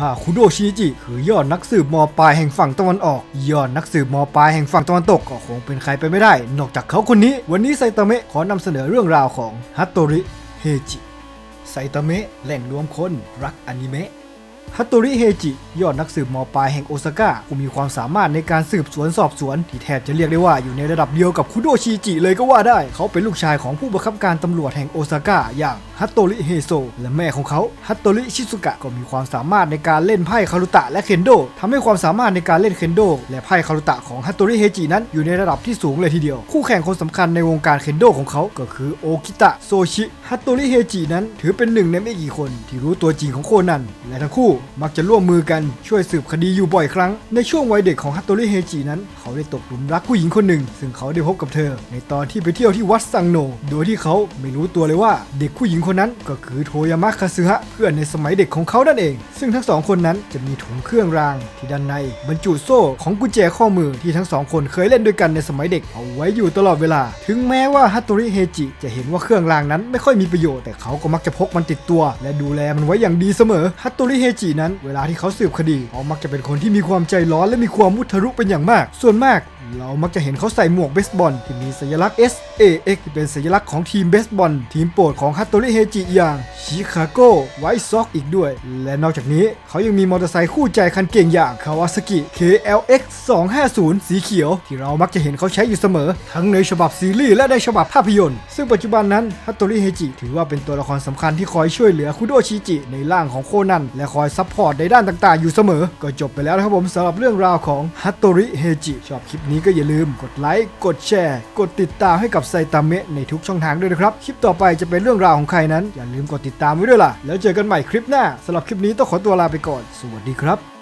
ฮาคุโดชิจิคือยอดนักสืบมอปลายแห่งฝั่งตะวันออก ยอดนักสืบมอปลายแห่งฝั่งตะวันตกก็คงเป็นใครไปไม่ได้ นอกจากเขาคนนี้ วันนี้ไซตามะขอนำเสนอเรื่องราวของฮัตโตริเฮจิไซตามะแหล่งรวมคนรักอนิเมะ ฮัตโตริเฮจิ ยอดนักสืบมปลายแห่งโอซาก้าผู้มีความสามารถในการสืบสวนสอบสวน ที่แทบจะเรียกได้ว่าอยู่ในระดับเดียวกับคุโดชิจิเลยก็ว่าได้ เขาเป็นลูกชายของผู้บังคับการตำรวจแห่งโอซาก้าอย่างฮัตโตริเฮโซ และแม่ของเขาฮัตโตริชิซุกะก็มีความสามารถในการเล่นไพ่คารุตะและเคนโดทำให้ความสามารถในการเล่นเคนโดและไพ่คารุตะของฮัตโตริเฮจินั้นอยู่ในระดับที่สูงเลยทีเดียว คู่แข่งคนสำคัญในวงการเคนโดของเขาก็คือโอกิตะโซชิฮัตโตริเฮจินั้นถือเป็นหนึ่งในไม่กี่คนที่รู้ตัวจริงของโคนันและทั้งคู่มักจะร่วมมือกันช่วยสืบคดีอยู่บ่อยครั้ง ในช่วงวัยเด็กของฮัตโตริเฮจินั้น เขาได้ตกหลุมรักผู้หญิงคนหนึ่ง ซึ่งเขาได้พบกับเธอ ในตอนที่ไปเที่ยวที่วัดซังโน โดยที่เขาไม่รู้ตัวเลยว่าเด็กผู้หญิงคนนั้นก็คือโทยามะคาซึฮะเพื่อนในสมัยเด็กของเขานั่นเอง ซึ่งทั้งสองคนนั้นจะมีถุงเครื่องราง ที่ด้านในบรรจุโซ่ของกุญแจข้อมือที่ทั้งสองคนเคยเล่นด้วยกันในสมัยเด็กเอาไว้อยู่ตลอดเวลา ถึงแม้ว่าฮัตโตริเฮจิจะเห็นว่าเครื่องรางนั้นไม่ค่อยมีประโยชน์แต่เขาก็มักจะพกมันติดตัว และดูแลมันไว้อย่างดีเสมอฮัตโตริเฮจินั้น เวลาที่เขาสืบคดีเขามักจะเป็นคนที่มีความใจร้อนและมีความมุทะลุเป็นอย่างมาก ส่วนมากเรามักจะเห็นเขาใส่หมวกเบสบอลที่มีสัญลักษณ์ S A X ที่เป็นสัญลักษณ์ของทีมเบสบอลทีมโปรดของฮัตโตริเฮจิอย่าง ชิคาโกไวท์ซ็อกอีกด้วย และนอกจากนี้เขายังมีมอเตอร์ไซค์คู่ใจคันเก่งอย่างคาวาซากิ KLX 250 สีเขียว ที่เรามักจะเห็นเขาใช้อยู่เสมอ ทั้งในฉบับซีรีส์และในฉบับภาพยนตร์ ซึ่งปัจจุบันนั้นฮัตโตริเฮจิถือว่าเป็นตัวละครสำคัญที่คอยช่วยเหลือคุโดชิจิในร่างของโคนันและคอยซัพพอร์ตในด้านต่างๆ อยู่เสมอ ก็จบไปแล้วนะครับผมสำหรับเรื่องราวของฮัตโตริเฮจิชอบคลิปนี้ก็อย่าลืมกดไลค์กดแชร์ กดติดตามให้กับไซตามะในทุกช่องทางด้วยนะครับคลิปต่อไปจะเป็นเรื่องราวของใครนั้นอย่าลืมกดติดตามไว้ด้วยล่ะ แล้วเจอกันใหม่คลิปหน้าสำหรับคลิปนี้ต้องขอตัวลาไปก่อน สวัสดีครับ